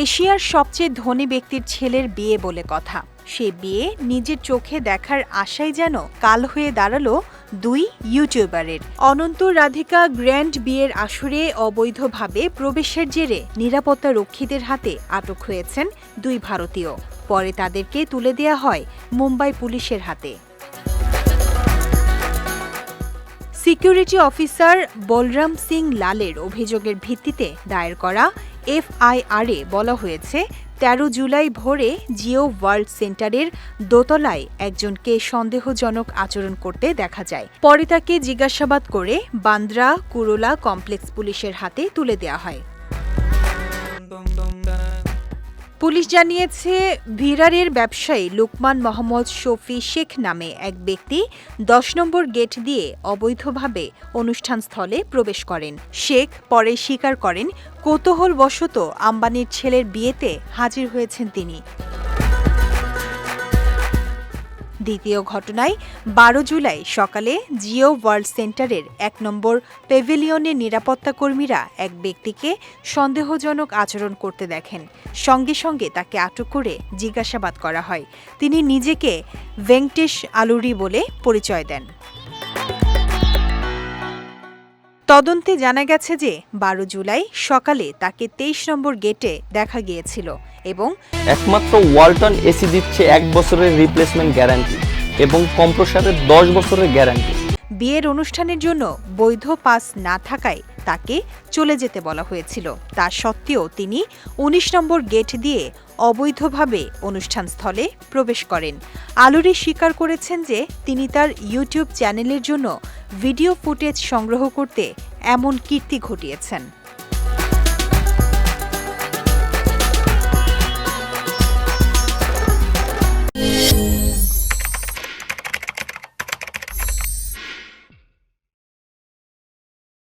এশিয়ার সবচেয়ে ধনী ব্যক্তির ছেলের বিয়ে বলে কথা। সে বিয়ে নিজের চোখে দেখার আশাই যেন কাল হয়ে দাঁড়াল দুই ইউটিউবারের। অনন্ত রাধিকা গ্র্যান্ড বিয়ের আসরে অবৈধভাবে প্রবেশের জেরে নিরাপত্তা রক্ষীদের হাতে আটক হয়েছেন দুই ভারতীয়। পরে তাদেরকে তুলে দেয়া হয় মুম্বাই পুলিশের হাতে। সিকিউরিটি অফিসার বলরাম সিং লালের অভিযোগের ভিত্তিতে দায়ের করা এফআইআরে বলা হয়েছে, তেরো জুলাই ভোরে জিও ওয়ার্ল্ড সেন্টারের দোতলায় একজনকে সন্দেহজনক আচরণ করতে দেখা যায়। পরে তাকে জিজ্ঞাসাবাদ করে বান্দ্রা কুরোলা কমপ্লেক্স পুলিশের হাতে তুলে দেওয়া হয়। পুলিশ জানিয়েছে ভিরারের ব্যবসায়ী লুকমান মোহাম্মদ শফি শেখ নামে এক ব্যক্তি দশ নম্বর গেট দিয়ে অবৈধভাবে অনুষ্ঠানস্থলে প্রবেশ করেন। শেখ পরে স্বীকার করেন, কৌতূহলবশত আম্বানির ছেলের বিয়েতে হাজির হয়েছেন তিনি। দ্বিতীয় ঘটনায় বারো জুলাই সকালে জিও ওয়ার্ল্ড সেন্টারের এক নম্বর পেভিলিয়নের নিরাপত্তা কর্মীরা এক ব্যক্তিকে সন্দেহজনক আচরণ করতে দেখেন। সঙ্গে সঙ্গে তাকে আটক করে জিজ্ঞাসাবাদ করা হয়। তিনি নিজেকে ভেঙ্কটেশ আলুরি বলে পরিচয় দেন। তদন্তে জানা গেছে যে বারো জুলাই সকালে তাকে তেইশ নম্বর গেটে দেখা গিয়েছিল এবং একমাত্র ওয়ালটন এসি দিচ্ছে এক বছরের রিপ্লেসমেন্ট গ্যারান্টি এবং কম্প্রসারের দশ বছরের গ্যারান্টি বিয়ের অনুষ্ঠানের জন্য বৈধ পাস না থাকায় তাকে চলে যেতে বলা হয়েছিল। তা সত্ত্বেও তিনি ১৯ নম্বর গেট দিয়ে অবৈধভাবে অনুষ্ঠানস্থলে প্রবেশ করেন। আলুরি স্বীকার করেছেন যে তিনি তার ইউটিউব চ্যানেলের জন্য ভিডিও ফুটেজ সংগ্রহ করতে এমন কীর্তি ঘটিয়েছেন।